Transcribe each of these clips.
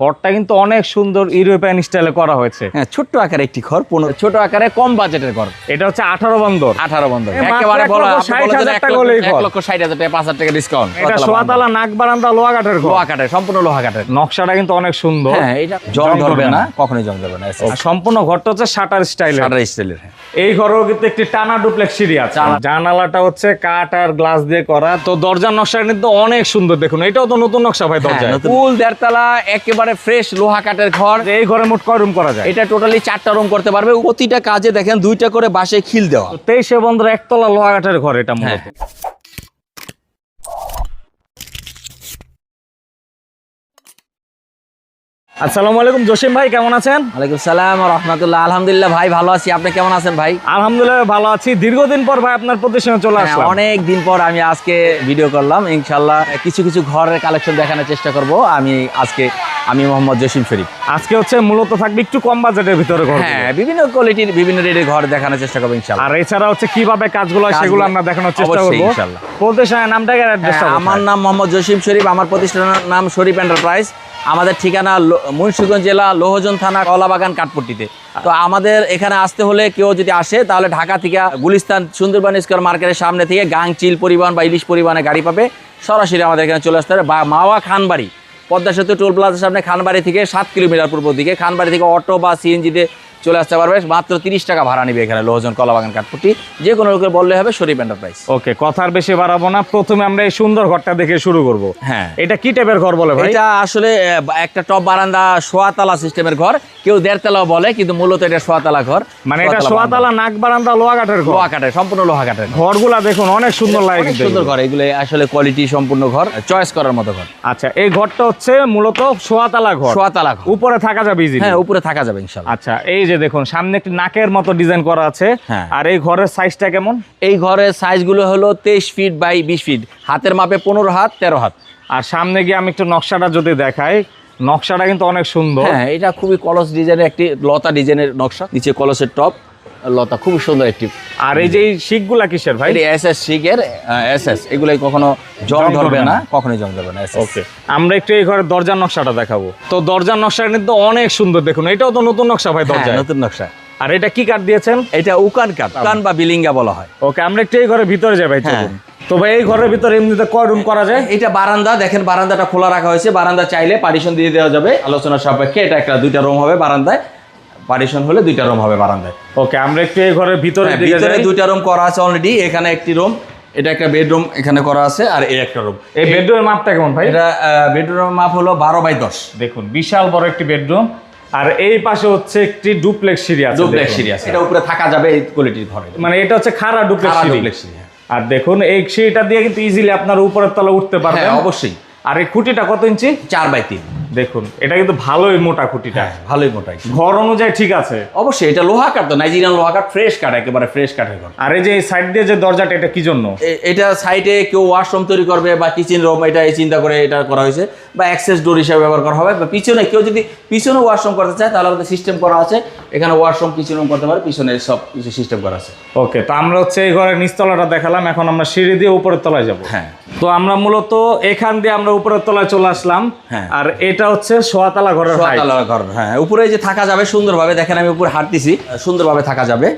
ঘরটা কিন্তু অনেক সুন্দর ইউরোপিয়ান স্টাইলে করা হয়েছে। হ্যাঁ ছোট্ট আকারে একটি ঘর পনেরো ছোট আকারে কম বাজেটের ঘর এটা হচ্ছে আঠারো বন্দর। আঠারো মাত্র একেবারে বলো এক লক্ষ- ষাট হাজার টাকা পাঁচ হাজার টাকা ডিসকাউন্ট এটা সোয়াতালা নাক বারান্দা সম্পূর্ণ লোহা নকশাটা কিন্তু অনেক সুন্দর। হ্যাঁ এটা জং ধরবে না কখনোই জং ধরবে না সম্পূর্ণ ঘরটা হচ্ছে শাটার স্টাইলের। শাটার স্টাইলের হ্যাঁ। এই ঘরেও কিন্তু একটি টানা ডুপ্লেক্স সিঁড়ি আছে। জানালাটা হচ্ছে কাঠ আর গ্লাস দিয়ে করা। তো দরজার নকশাটা কিন্তু অনেক সুন্দর দেখুন। এটাও তো নতুন নকশা ভাই দরজা ফুল দেড়তলা একেবারে ফ্রেশ লোহা কাঠের ঘর। এই ঘরে মোট কয় রুম করা যায়? এটা টোটালি চারটা রুম করতে পারবে। প্রতিটা কাজে দেখেন দুইটা করে বাসে খিল দেওয়া। তেইশে বন্ধুর একতলা লোহা কাঠের ঘর এটা মূলত। হ্যাঁ। আসসালামু আলাইকুম জসিম ভাই কেমন আছেন? ওয়ালাইকুম সালাম রহমতুল্লাহ। আলহামদুলিল্লাহ ভাই ভালো আছি। আপনি কেমন আছেন ভাই? আলহামদুলিল্লাহ ভালো আছি। দীর্ঘদিন পর ভাই আপনার প্রতিষ্ঠানে চলে হ্যাঁ, আসলাম। অনেক দিন পর আমি আজকে ভিডিও করলাম। ইনশাল্লাহ কিছু কিছু ঘরের কালেকশন দেখানোর চেষ্টা করব। আমি আজকে আমি মোহাম্মদ জসিম শরীফ। আজকে হচ্ছে মূলত থাকবে একটু কম বাজেটের ভিতরে ঘর হ্যাঁ বিভিন্ন কোয়ালিটির বিভিন্ন রেটের ঘর দেখানোর চেষ্টা করব ইনশাল্লাহ। আর এছাড়া হচ্ছে কীভাবে কাজগুলো হয় সেগুলো আমরা দেখানোর চেষ্টা করব। ইনশাল্লাহ। প্রতিষ্ঠানের নামটা হ্যাঁ, আমার নাম মোহাম্মদ জসিম শরীফ আমার প্রতিষ্ঠানের নাম শরীফ এন্টারপ্রাইজ আমাদের ঠিকানা মুন্সিগঞ্জ জেলা লোহজন থানা কলাবাগান কাঠপট্টিতে। তো আমাদের এখানে আসতে হলে কেউ যদি আসে তাহলে ঢাকা থেকে গুলিস্তান সুন্দরবন স্কোয়ার মার্কেটের সামনে থেকে গাং চিল পরিবহন বা ইলিশ পরিবহনে গাড়ি পাবে। সরাসরি আমাদের এখানে চলে আসতে হবে বা মাওয়া খানবাড়ি। পদ্মা সেতু টোল প্লাজার সামনে খানবাড়ি থেকে সাত কিলোমিটার পূর্ব দিকে। খানবাড়ি থেকে অটো বা সিএনজিতে চলে আসতে পারবে। মাত্র তিরিশ টাকা ভাড়া নিবে এখানে লোহজন কলাবাগান কাঠপট্টি যে কোনো লোকের বললে হবে শরীফ এন্টারপ্রাইজ ওকে কথার বেশি বাড়াবো না। প্রথমে আমরা এই সুন্দর ঘরটা দেখে শুরু করব। হ্যাঁ। এটা কি টাইপের ঘর বলে ভাই? এটা আসলে একটা টপ বারান্দা সোয়াতালা সিস্টেমের ঘর। কেউ দেড়তলাও বলে কিন্তু মূলত এটা সোয়াতালা ঘর। মানে এটা সোয়াতলা নাক বারান্দা লোহা কাঠের ঘর। লোহা কাঠের সম্পূর্ণ লোহা কাঠের ঘর। ঘরগুলা দেখুন অনেক সুন্দর লাগে সুন্দর ঘর এগুলো আসলে কোয়ালিটি সম্পূর্ণ ঘর চয়েস করার মতো ঘর। আচ্ছা এই ঘরটা হচ্ছে মূলত সোয়াতালা ঘর। সোয়াতালা ঘর। উপরে থাকা যাবে হ্যাঁ উপরে থাকা যাবে ইনশাল্লাহ। আচ্ছা এই যে দেখুন সামনে একটি নাকের মতো ডিজাইন করা আছে। হ্যাঁ। আর এই ঘরের সাইজটা কেমন? এই ঘরের সাইজগুলো হলো তেইশ ফিট বাই বিশ ফিট হাতের মাপে পনেরো হাত তেরো হাত। আর সামনে গিয়ে আমি একটু নকশাটা যদি দেখাই নকশাটা কিন্তু অনেক সুন্দর। হ্যাঁ এটা খুবই কলস ডিজাইনের একটি লতা ডিজাইনের নকশা নিচে কলসের টপ লতা খুবই সুন্দর একটি আর এই যে শিখগুলা কিসের ভাই? এস এস শিখের এস এস এগুলোই কখনো জং ধরবে না। কখনোই জং ধরবে না ওকে আমরা একটু এই ঘরের দরজার নকশাটা দেখাবো। তো দরজার নকশাটা কিন্তু অনেক সুন্দর দেখুন এটাও তো নতুন নকশা ভাই হ্যাঁ, দরজা নতুন নকশা। আর এটা কি কাঠ দিয়েছেন? এটা উকান কাঠ উকান বা বিলিঙ্গা বলা হয়। ওকে আমরা একটু এই ঘরের ভিতরে যাই ভাই হ্যাঁ। চলুন। তো ভাই এই ঘরের ভিতরে এমনিতে কয় রুম করা যায়? এটা বারান্দা দেখেন বারান্দাটা খোলা রাখা হয়েছে। বারান্দা চাইলে পার্টিশন দিয়ে দেওয়া যাবে। আলোচনা সাপেক্ষে এটা একটা দুইটা রুম হবে বারান্দায়। পার্টিশন হলে দুইটা রুম হবে বারান্দায়। ওকে আমরা একটু এই ঘরের ভিতরে হ্যাঁ, ভিতরে দুইটা রুম করা আছে অলরেডি এখানে একটি রুম এটা একটা বেডরুম এখানে করা আছে আর এই একটা রুম এই বেডরুমের মাপটা কেমন ভাই? এটা বেডরুমের মাপ হলো বারো বাই দশ। দেখুন বিশাল বড় একটি বেডরুম আর এই পাশে হচ্ছে একটি ডুপ্লেক্স সিঁড়ি আছে ডুপ্লেক্স। সিঁড়ি আছে এটা উপরে থাকা যাবে এই কোয়ালিটির ঘরে। মানে এটা হচ্ছে খাড়া ডুপ্লেক্স সিঁড়ি। ডুপ্লেক্স সিঁড়ি হ্যাঁ। আর দেখুন এই সিঁড়িটা দিয়ে কিন্তু ইজিলি আপনার উপরের তলা উঠতে পারবেন। হ্যাঁ অবশ্যই। আর এই খুঁটিটা কত ইঞ্চি? চার বাই তিন। দেখুন এটা কিন্তু ভালোই মোটা খুঁটিটা ভালোই মোটাই ঘর অনুযায়ী ঠিক আছে। অবশ্যই এটা লোহা কাঠ তো নাইজেরিয়ান লোহা কাঠ ফ্রেশ কাঠ একেবারে ফ্রেশ কাঠের ঘর। আর এই যে সাইড দিয়ে যে দরজাটা এটা কি জন্য? এটা সাইডে কেউ ওয়াশরুম তৈরি করবে বা কিচেন রুম এটা এই চিন্তা করে এটা করা হয়েছে। বা অ্যাক্সেস ডোর হিসাবে ব্যবহার করা হবে। বা পিছনে কেউ যদি পিছনে ওয়াশরুম করতে চায় তাহলে আমাদের সিস্টেম করা আছে। এখানে ওয়াশরুম কিচেন রুম করতে পারে পিছনে সব কিছু সিস্টেম করা আছে। ওকে তো আমরা হচ্ছে এই ঘরের নিচতলাটা দেখালাম। এখন আমরা সিঁড়ি দিয়ে উপরের তলায় যাব। হ্যাঁ। তো আমরা মূলত এখান দিয়ে আমরা উপরের তলায় চলে আসলাম। হ্যাঁ। আর এটা হচ্ছে সোয়াতলা ঘরের সোয়াতলা ঘর হ্যাঁ। উপরে যে থাকা যাবে সুন্দরভাবে দেখেন আমি উপরে হাঁটতেছি সুন্দরভাবে থাকা যাবে।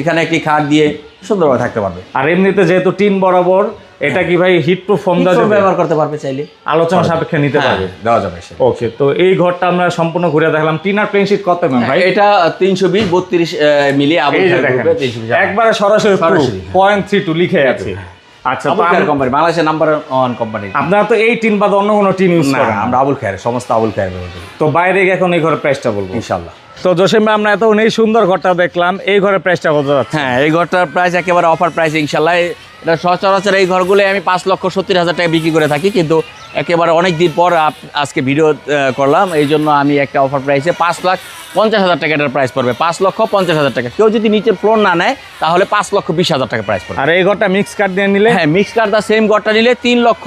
এখানে একটি খাট দিয়ে সুন্দরভাবে থাকতে পারবে। আর এমনিতে যেহেতু টিন বরাবর এটা কি ভাই হিট প্রুফ ফোম দেওয়া যাবে? ব্যবহার করতে পারবে চাইলে। আলোচনা সাপেক্ষে নিতে হ্যাঁ, পারবে। দেওয়া যাবে ওকে তো এই ঘরটা আমরা সম্পূর্ণ ঘুরে দেখলাম। টিনার প্লেন শিট কত ম্যাম ভাই? এটা তিনশো বিশ বত্রিশ মিলিয়ে আবু এই একবারে সরাসরি সরাসরি, হ্যাঁ। পয়েন্ট থ্রি টু লিখে আছে। আচ্ছা তো আমরা- কোম্পানি বাংলাদেশের নাম্বার ওয়ান কোম্পানি আপনারা তো এই টিন বাদ অন্য কোনো টিন ইউজ করেন আমরা আবুল খায়ের সমস্ত আবুল খায়ের তো বাইরে এখন এই ঘরের প্রাইসটা বলব। ইনশাল্লাহ তো জসিম আমরা এত এই সুন্দর ঘরটা দেখলাম এই ঘরের প্রাইসটা কত যাচ্ছে? হ্যাঁ এই ঘরটার প্রাইস একেবারে অফার প্রাইস ইনশাল্লাহ এটা সচরাচর এই ঘরগুলো আমি পাঁচ লক্ষ সত্তর হাজার টাকা বিক্রি করে থাকি কিন্তু একেবারে অনেক দিন পর আজকে ভিডিও করলাম। এই জন্য আমি একটা অফার প্রাইসে পাঁচ লাখ পঞ্চাশ হাজার টাকা এটার প্রাইস পড়বে। পাঁচ লক্ষ পঞ্চাশ হাজার টাকা। কেউ যদি নিচের ফ্লোর না নেয় তাহলে পাঁচ লক্ষ বিশ হাজার টাকা প্রাইস পড়বে। আর এই ঘরটা মিক্স কার্ড দিয়ে নিলে? হ্যাঁ মিক্স কার্ড সেম ঘরটা নিলে তিন লক্ষ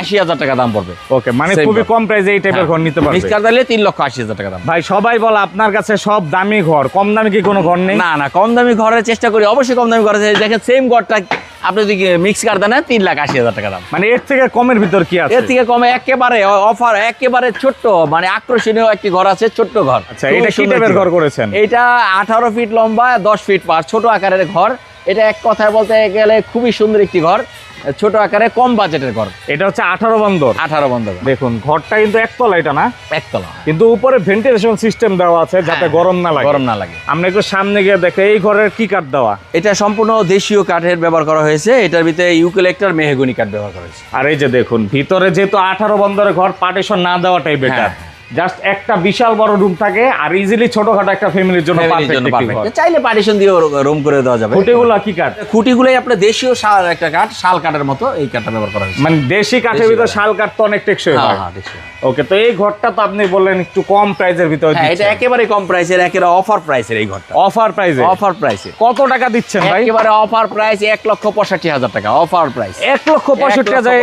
আশি হাজার টাকা দাম পড়বে। ওকে মানে খুবই কম প্রাইসে এই টাইপের ঘর নিতে পারবে। নিলে তিন লক্ষ আশি হাজার টাকা দাম। ভাই সবাই বলে আপনার কাছে সব দামি ঘর কম দামি কি কোনো ঘর নেই? না না কম দামি ঘরের চেষ্টা করি অবশ্যই কম দামি ঘরে দেখেন সেম ঘরটা আপনি যদি মিক্স কাঠ দেন তিন লাখ আশি হাজার টাকা দাম। মানে এর থেকে কমের ভিতর কি আছে? এর থেকে কমে একেবারে অফার একেবারে ছোট্ট মানে আকর্ষণীয় একটি ঘর আছে ছোট্ট ঘর। আচ্ছা এটা কি টাইপের ঘর করেছেন? এটা আঠারো ফিট লম্বা দশ ফিট পার ছোট আকারের ঘর। এটা এক কথায় বলতে গেলে খুবই সুন্দর একটি ঘর। ছোট আকারে কম বাজেটের ঘর। এটা হচ্ছে আঠারো বন্দর। আঠারো বন্ধ দেখুন ঘরটা কিন্তু একতলা এটা না? একতলা। কিন্তু উপরে ভেন্টিলেশন সিস্টেম দেওয়া আছে যাতে হ্যাঁ, গরম না লাগে। গরম না লাগে। আমরা একটু সামনে গিয়ে দেখে এই ঘরের কি কাঠ দেওয়া? এটা সম্পূর্ণ দেশীয় কাঠের ব্যবহার করা হয়েছে। এটার ভিতরে ইউকেলেক্টর মেহেগুনি কাঠ ব্যবহার করা হয়েছে। আর এই যে দেখুন ভিতরে যেহেতু আঠারো বন্দরের ঘর পার্টিশন না দেওয়াটাই বেটার। জাস্ট একটা বিশাল বড় রুম থাকে আর ইজিলি ছোটখাটো একটা ফ্যামিলির জন্য পারফেক্ট চাইলে পার্টিশন দিয়ে রুম করে দেওয়া যাবে। খুঁটিগুলো কি কাঠ? খুঁটিগুলোই আপনার দেশীয় শাল একটা কাঠ শাল কাঠের মতো এই কাঠটা ব্যবহার করা হয়েছে। মানে দেশি কাঠের ভিতর শাল কাঠ তো অনেক টেকসই হ্যাঁ, হয় হ্যাঁ। ওকে তো এই ঘরটা তো আপনি বললেন একটু কম প্রাইসের ভিতরে হ্যাঁ এটা একেবারে কম প্রাইসের একেবারে অফার প্রাইসের এই ঘরটা। অফার প্রাইসে অফার প্রাইসে কত টাকা দিচ্ছেন ভাই? একেবারে অফার প্রাইস এক লক্ষ পঁয়ষট্টি হাজার টাকা অফার প্রাইস এক লক্ষ পঁয়ষট্টি হাজার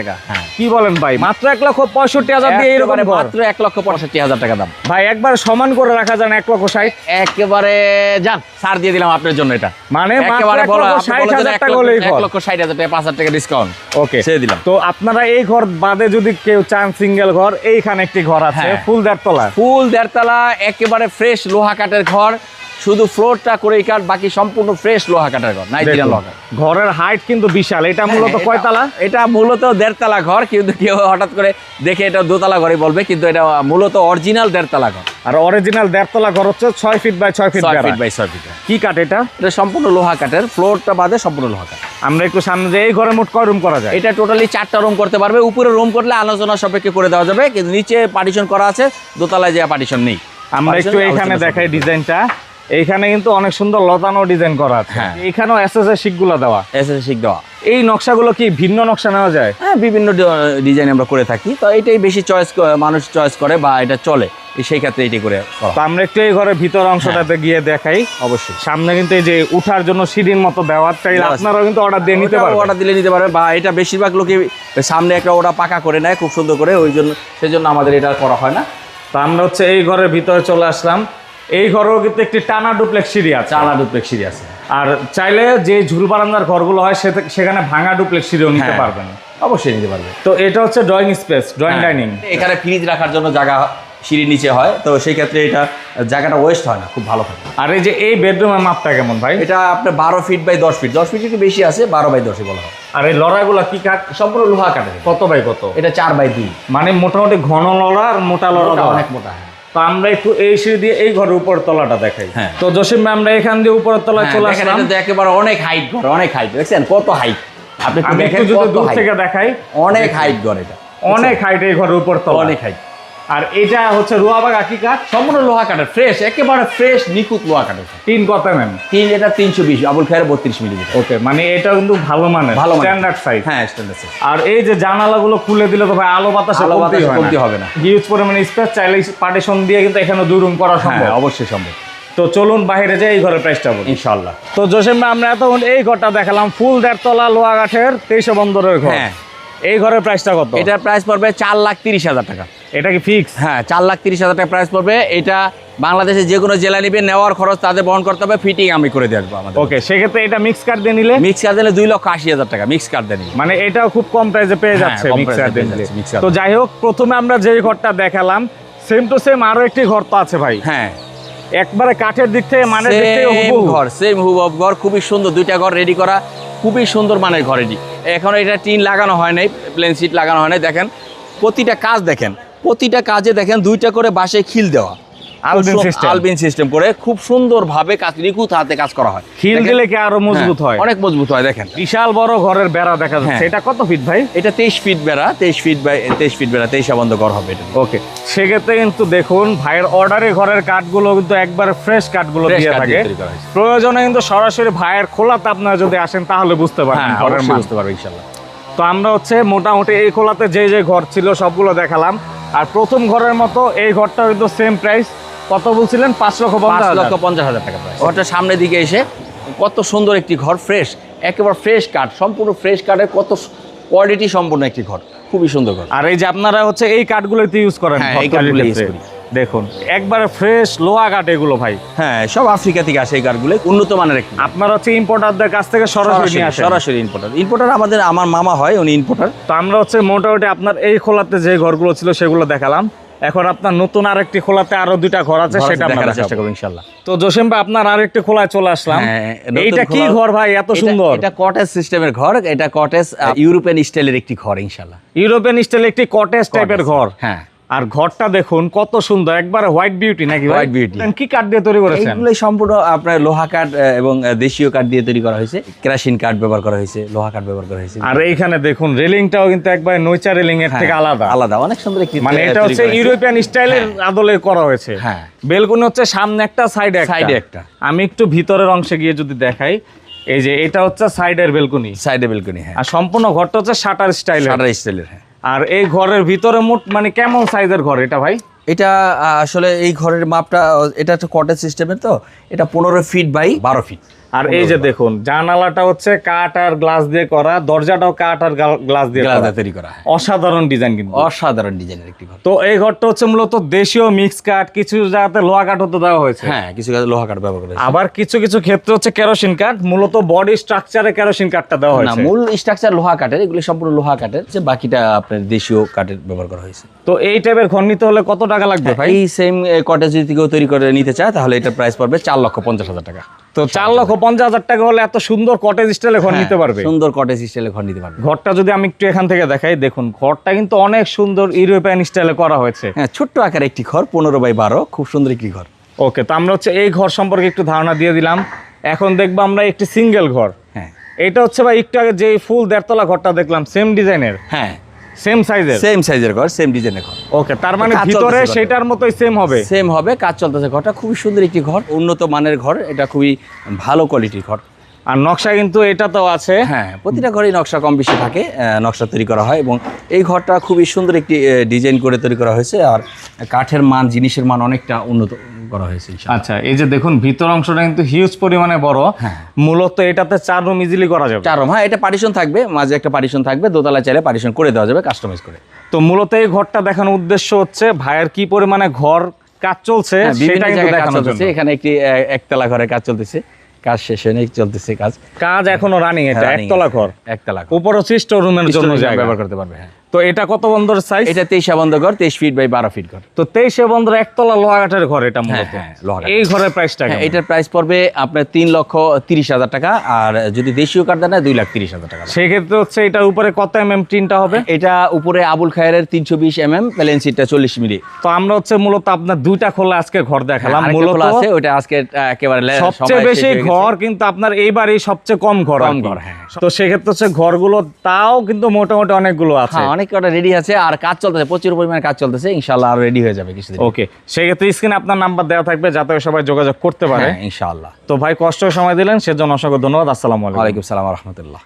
টাকা হ্যাঁ। কি বলেন ভাই? মাত্র এক লক্ষ পঁয়ষট্টি হাজার দিয়ে এরকম মাত্র এক লক্ষ পঁয়ষট্টি হাজার টাকা দাম। ভাই একবার সমান করে রাখা যান এক লক্ষ ষাট। একেবারে যান সার দিয়ে দিলাম আপনার জন্য এটা। মানে একেবারে বলো এক লক্ষ- ষাট হাজার টাকা পাঁচ হাজার টাকা ডিসকাউন্ট ওকে। দিলাম। তো আপনারা এই ঘর বাদে যদি কেউ চান সিঙ্গেল ঘর এইখানে একটি ঘর আছে হ্যাঁ। ফুল দেড়তলা। ফুল দেড়তলা একেবারে ফ্রেশ লোহা কাঠের ঘর। শুধু ফ্লোরটা করে কাঠ বাকি সম্পূর্ণ ফ্রেশ লোহা কাঠের ঘর নাইজেরিয়ান লোহা ঘরের হাইট কিন্তু বিশাল এটা মূলত হ্যাঁ, কয়তলা? এটা- মূলত দেড়তলা ঘর কিন্তু কেউ হঠাৎ করে দেখে এটা দোতলা ঘরে বলবে কিন্তু এটা মূলত অরিজিনাল দেড়তলা ঘর। আর অরিজিনাল দেড়তলা ঘর হচ্ছে ছয় ফিট বাই ছয় ফিট ফিট বাই ছয় ফিট কি কাঠ এটা? এটা সম্পূর্ণ লোহা কাঠের ফ্লোরটা বাদে সম্পূর্ণ লোহা কাঠ। আমরা একটু সামনে যে এই ঘরে মোট কয় রুম করা যায়? এটা টোটালি চারটা রুম করতে পারবে উপরে রুম করলে আলোচনা সাপেক্ষে করে দেওয়া যাবে কিন্তু নিচে পার্টিশন করা আছে দোতলায় যে পার্টিশন নেই। আমরা একটু এখানে দেখাই। ডিজাইনটা এইখানে কিন্তু অনেক সুন্দর লতানো ডিজাইন করা আছে। এখানেও এসএস এর শিকগুলো দেওয়া। এসএস শিখ দেওয়া। এই নকশাগুলো কি ভিন্ন নকশা নেওয়া যায়? হ্যাঁ বিভিন্ন ডিজাইন আমরা করে থাকি। তো এটাই বেশি চয়েস মানুষ চয়েস করে বা এটা চলে। সেই ক্ষেত্রে এটি করে আমরা একটু এই ঘরের ভিতর অংশটাতে গিয়ে দেখাই। অবশ্যই। সামনে কিন্তু এই যে উঠার জন্য সিঁড়ির মতো দেওয়ার চাইলে আপনারাও কিন্তু অর্ডার দিয়ে নিতে পারবেন। অর্ডার দিলে নিতে পারবে বা এটা বেশিরভাগ লোকে সামনে একটা ওরা পাকা করে নেয় খুব সুন্দর করে। ওই জন্য সেই জন্য আমাদের এটা করা হয় না। তো আমরা হচ্ছে এই ঘরের ভিতরে চলে আসলাম। এই ঘরেও কিন্তু একটি টানা ডুপ্লেক্স সিঁড়ি আছে। চালা ডুপ্লেক্স সিঁড়ি আছে। আর চাইলে যে ঝুল বারান্দার ঘরগুলো হয় সেখানে ভাঙা ডুপ্লেক্স সিঁড়িও নিতে হ্যাঁ। পারবেন। অবশ্যই নিতে পারবে। তো এটা হচ্ছে ড্রয়িং স্পেস ড্রয়িং হ্যাঁ। ডাইনিং এখানে ফ্রিজ রাখার জন্য জায়গা সিঁড়ি নিচে হয় তো সেই ক্ষেত্রে এটা জায়গাটা ওয়েস্ট হয় না খুব ভালো থাকে। আর এই যে এই বেডরুমের মাপটা কেমন ভাই? এটা আপনার বারো ফিট বাই দশ ফিট দশ ফিট একটু বেশি আছে বারো বাই দশই বলা হয়। আর এই লড়াগুলো কি কাঠ? সম্পূর্ণ লোহা কাঠের। কত বাই কত? এটা চার বাই দুই। মানে মোটামুটি ঘন লড়া আর মোটা লড়া। অনেক মোটা হ্যাঁ। তো আমরা একটু এই সিঁড়ি দিয়ে এই ঘরের উপর তলাটা দেখাই। হ্যাঁ। তো জসিম আমরা এখান দিয়ে তলায় হ্যাঁ, চলে আসলাম। একেবারে অনেক হাইট ঘর অনেক হাইট দেখছেন? কত হাইট আপনি একটু যদি দূর থেকে দেখাই। অনেক হাইট ঘর এটা অনেক হাইট এই ঘরের উপর তলা অনেক হাইট আর এটা হচ্ছে রুয়াবাগ আকি কাঠ সম্পূর্ণ লোহা কাঠের ফ্রেশ একেবারে ফ্রেশ নিখুঁত লোহা কাঠের। তিন কত নেন তিন এটা তিনশো বিশ আবুল খায়ের বত্রিশ মিলিমিটার ওকে মানে এটা কিন্তু ভালো মানে ভালো স্ট্যান্ডার্ড সাইজ হ্যাঁ স্ট্যান্ডার্ড সাইজ আর এই যে জানালাগুলো খুলে দিলে তো ভাই আলো বাতাসে আলো বাতাসে কমতি হবে না। হিউজ পরিমাণে স্পেস চাইলে পার্টিশন দিয়ে কিন্তু এখানে দুই রুম করা হ্যাঁ সম্ভব। অবশ্যই সম্ভব। তো চলুন বাইরে যাই এই ঘরের প্রাইসটা বলি। ইনশাল্লাহ তো জসিম ভাই আমরা এতক্ষণ এই ঘরটা দেখালাম ফুল দেড়তলা লোহা কাঠের তেইশে বন্দরের ঘর। হ্যাঁ। এই ঘরের প্রাইসটা কত? এটার প্রাইস পড়বে চার লাখ তিরিশ হাজার টাকা। এটা কি ফিক্স হ্যাঁ চার লাখ তিরিশ হাজার টাকা প্রাইস পড়বে। এটা বাংলাদেশে যে কোনো জেলা নিবে নেওয়ার খরচ তাদের বহন করতে হবে ফিটিং আমি করে দিয়ে আসব আমাদের। ওকে সেক্ষেত্রে এটা মিক্স কার্ড দিয়ে নিলে? মিক্স কার্ড দিলে দুই লক্ষ আশি হাজার টাকা মিক্স কার্ড দিয়ে মানে এটাও খুব কম প্রাইসে পেয়ে হ্যাঁ, যাচ্ছে মিক্স এ কার্ড পেয়ে দিয়ে যাচ্ছে, নিলে। তো যাই হোক প্রথমে আমরা যে ঘরটা দেখালাম সেম টু সেম আরও একটি ঘর তো আছে ভাই। হ্যাঁ। একবারে কাঠের দিক থেকে মানে। ঘর সেম হুবহু ঘর খুবই সুন্দর দুইটা ঘর রেডি করা খুবই সুন্দর মানের ঘর এটি। এখন এটা টিন লাগানো হয় নাই প্লেন সিট লাগানো হয় নাই দেখেন। প্রতিটা কাজ দেখেন প্রতিটা কাজে দেখেন দুইটা করে বাসে খিল দেওয়া। আলবিন সিস্টেম করে খুব সুন্দরভাবে কাজ নিখুঁত হাতে কাজ করা হয়। খিল দিলে কি আরও মজবুত হ্যাঁ, হয় অনেক মজবুত হয় দেখেন। বিশাল বড় ঘরের বেড়া দেখা যাচ্ছে। হ্যাঁ। এটা কত ফিট ভাই? এটা তেইশ ফিট বেড়া তেইশ ফিট বাই তেইশ ফিট বেড়া তেইশ বন্ধ ঘর হবে এটা। ওকে সেক্ষেত্রে কিন্তু দেখুন ভাইয়ের অর্ডারে ঘরের কাঠগুলো কিন্তু একবার ফ্রেশ কাঠগুলো দিয়ে থাকে। প্রয়োজনে কিন্তু সরাসরি ভাইয়ের খোলাতে আপনারা যদি আসেন তাহলে বুঝতে পারবেন হ্যাঁ ঘরের বুঝতে পারবে ইনশাল্লাহ। তো আমরা হচ্ছে মোটামুটি এই খোলাতে যে যে ঘর ছিল সবগুলো দেখালাম। আর প্রথম ঘরের মতো এই ঘরটা কিন্তু সেম প্রাইস কত বলছিলেন? পাঁচ লক্ষ পাঁচ পঞ্চাশ লক্ষ পঞ্চাশ হাজার টাকা প্রাইস ঘরটা সামনের দিকে এসে কত সুন্দর একটি ঘর ফ্রেশ একেবারে ফ্রেশ কাঠ সম্পূর্ণ ফ্রেশ কাঠের কত কোয়ালিটি সম্পূর্ণ একটি ঘর। খুবই সুন্দর ঘর। আর এই যে আপনারা হচ্ছে এই কাঠগুলোতে ইউজ করেন হ্যাঁ এই কাঠগুলো ইউজ করি। দেখুন একবারে ফ্রেশ লোহা কাঠ এগুলো ভাই। হ্যাঁ সব আফ্রিকা থেকে আসে এই কাঠগুলো উন্নত মানের একটু। আপনার হচ্ছে ইম্পোর্টারদের কাছ থেকে সরাসরি সরাসরি ইম্পোর্টার ইম্পোর্টার আমাদের আমার মামা হয় উনি ইম্পোর্টার তো আমরা হচ্ছে মোটামুটি আপনার এই খোলাতে যে ঘরগুলো ছিল সেগুলো দেখালাম। এখন আপনার নতুন আরেকটি খোলাতে আরও দুইটা ঘর আছে সেটা আমরা চেষ্টা করব ইনশাল্লাহ তো জসিম ভাই আপনার আরেকটি খোলায় চলে আসলাম। হ্যাঁ, এইটা কি ঘর ভাই? এত সুন্দর। এটা কটেজ সিস্টেমের ঘর এটা কটেজ ইউরোপিয়ান স্টাইলের একটি ঘর ইনশাল্লাহ ইউরোপিয়ান স্টাইল একটি কটেজ টাইপের ঘর। হ্যাঁ। আর ঘরটা দেখুন কত সুন্দর। একবারে হোয়াইট বিউটি নাকি হোয়াইট বিউটি। কি কাঠ দিয়ে তৈরি করেছেন? এইগুলো সম্পূর্ণ আপনার লোহা কাঠ এবং দেশীয় কাঠ দিয়ে তৈরি করা হয়েছে। কেরাসিন কাঠ ব্যবহার করা হয়েছে লোহা কাঠ ব্যবহার করা হয়েছে। আর এইখানে দেখুন রেলিংটাও কিন্তু একবার নৈচা রেলিং এর থেকে হ্যাঁ, আলাদা। আলাদা অনেক সুন্দর মানে এটা হচ্ছে ইউরোপিয়ান স্টাইলের আদলে করা হয়েছে। হ্যাঁ। বেলকুনি হচ্ছে সামনে একটা সাইডে এ একটা। আমি একটু ভিতরের অংশে গিয়ে যদি দেখাই এই যে এটা হচ্ছে সাইডের বেলকুনি। সাইডে বেলকনি হ্যাঁ। আর সম্পূর্ণ ঘরটা হচ্ছে শাটার স্টাইলের। শাটার স্টাইলের হ্যাঁ। আর এই ঘরের ভিতরে মোট মানে কেমন সাইজের ঘর এটা ভাই? এটা আসলে এই ঘরের মাপটা এটা একটা কটেজ সিস্টেমের তো? এটা পনেরো ফিট বাই বারো ফিট আর এই যে দেখুন জানালাটা হচ্ছে কাঠ আর গ্লাস দিয়ে করা দরজাটাও কাঠ আর গ্লাস দিয়ে। তৈরি করা। অসাধারণ ডিজাইন কিন্তু। অসাধারণ ডিজাইনের একটি ঘর। তো এই ঘরটা হচ্ছে মূলত দেশীয় মিক্স কাঠ কিছু জায়গাতে লোহা কাঠ হতে দেওয়া হয়েছে। হ্যাঁ কিছু কাজ লোহা কাঠ ব্যবহার করা আবার কিছু কিছু ক্ষেত্রে হচ্ছে কেরোসিন কাঠ মূলত বডি স্ট্রাকচারে কেরোসিন কাঠটা দেওয়া না হয়েছে। মূল স্ট্রাকচার লোহা কাঠের এগুলো সম্পূর্ণ লোহা কাঠের যে বাকিটা আপনার দেশীয় কাঠের ব্যবহার করা হয়েছে। তো এই টাইপের ঘর নিতে হলে কত টাকা লাগবে ভাই? এই সেম কটেজ যদি কেউ তৈরি করে নিতে চায় তাহলে এটা প্রাইস পড়বে চার লক্ষ পঞ্চাশ হাজার টাকা। তো চার লক্ষ পঞ্চাশ হাজার টাকা হলে এত সুন্দর কটেজ স্টাইলে ঘর নিতে পারবে? হ্যাঁ, সুন্দর কটেজ স্টাইলে ঘর নিতে পারবে। ঘরটা যদি আমি একটু এখান থেকে দেখাই দেখুন ঘরটা কিন্তু অনেক সুন্দর ইউরোপিয়ান স্টাইলে করা হয়েছে। হ্যাঁ ছোট্ট আকার একটি ঘর পনেরো বাই বারো খুব সুন্দর একটি ঘর। ওকে তো আমরা হচ্ছে এই ঘর সম্পর্কে একটু ধারণা দিয়ে দিলাম। এখন দেখব আমরা একটি সিঙ্গেল ঘর। হ্যাঁ। এটা হচ্ছে ভাই একটু আগে যে ফুল দেড়তলা ঘরটা দেখলাম সেম ডিজাইনের হ্যাঁ। সেম সাইজের সেম সাইজের ঘর সেম ডিজাইনের ঘর। ওকে তার মানে ভিতরে সেটার মতোই সেম হবে? সেম হবে কাজ চলতেছে ঘরটা খুবই সুন্দর একটি ঘর উন্নত মানের ঘর এটা খুবই ভালো কোয়ালিটির ঘর। আর নকশা কিন্তু এটা তো আছে। হ্যাঁ প্রতিটা ঘরেই নকশা কম বেশি থাকে নকশা তৈরি করা হয় এবং এই ঘরটা খুবই সুন্দর একটি ডিজাইন করে তৈরি করা হয়েছে আর কাঠের মান জিনিসের মান অনেকটা উন্নত। করা হয়েছে আচ্ছা এই যে দেখুন ভিতর অংশটা কিন্তু হিউজ পরিমাণে বড়। হ্যাঁ। মূলত এটাতে চার রুম ইজিলি করা যাবে। চার room, হ্যাঁ এটা পার্টিশন থাকবে মাঝে একটা পার্টিশন থাকবে দোতলা চাইলে পার্টিশন করে দেওয়া যাবে কাস্টমাইজ করে। তো মূলত এই ঘরটা দেখানোর উদ্দেশ্য হচ্ছে ভাইয়ের কি পরিমাণে ঘর কাজ চলছে হ্যাঁ, সেটা কিন্তু জন্য চলতেছে। এখানে একটি একতলা ঘরে কাজ চলতেছে কাজ শেষ হয়নি চলতেছে কাজ। কাজ এখনও রানিং এটা হ্যাঁ, একতলা ঘর। একতলা উপর হচ্ছে রুমের জন্য জায়গা। ব্যবহার করতে পারবে হ্যাঁ। তো এটা কত বন্ধর সাইজ এটা তেইশ বন্ধ ঘর তেইশ ফিট বাই বারো ফিট ঘর। তো তেইশে বন্ধর একতলা লোহা কাঠের ঘর এটা হ্যাঁ, কাঠের। এই ঘরের প্রাইসটা হ্যাঁ এটার প্রাইস পড়বে আপনার তিন লক্ষ তিরিশ হাজার টাকা আর যদি দেশীয় কাঠ দেন দুই লাখ তিরিশ হাজার টাকা। সেক্ষেত্রে হচ্ছে এটার উপরে কত এম এম টিনটা হবে? এটা উপরে আবুল খায়ের তিনশো বিশ এম এম প্লেন সিটটা চল্লিশ মিলি। তো আমরা হচ্ছে মূলত আপনার দুইটা খোলা আজকে ঘর দেখালাম। মূলত আছে ওটা আজকে একেবারে সবচেয়ে বেশি ঘর কিন্তু আপনার এইবারই সবচেয়ে কম ঘর কম ঘর, হ্যাঁ। তো সেক্ষেত্রে হচ্ছে ঘরগুলো তাও কিন্তু মোটামুটি অনেকগুলো আছে। হ্যাঁ অনেক কটা রেডি আছে আর কাজ চলতেছে প্রচুর পরিমাণে কাজ চলতেছে ইনশাল্লাহ আর রেডি হয়ে যাবে কিছুদিন। ওকে সেক্ষেত্রে স্ক্রিনে আপনার নাম্বার দেওয়া থাকবে যাতে সবাই যোগাযোগ করতে পারে। হ্যাঁ ইনশাআল্লাহ। তো ভাই কষ্ট সময় দিলেন সেজন্য অসংখ্য ধন্যবাদ আসসালামু আলাইকুম। সালাম রহমতুল্লাহ।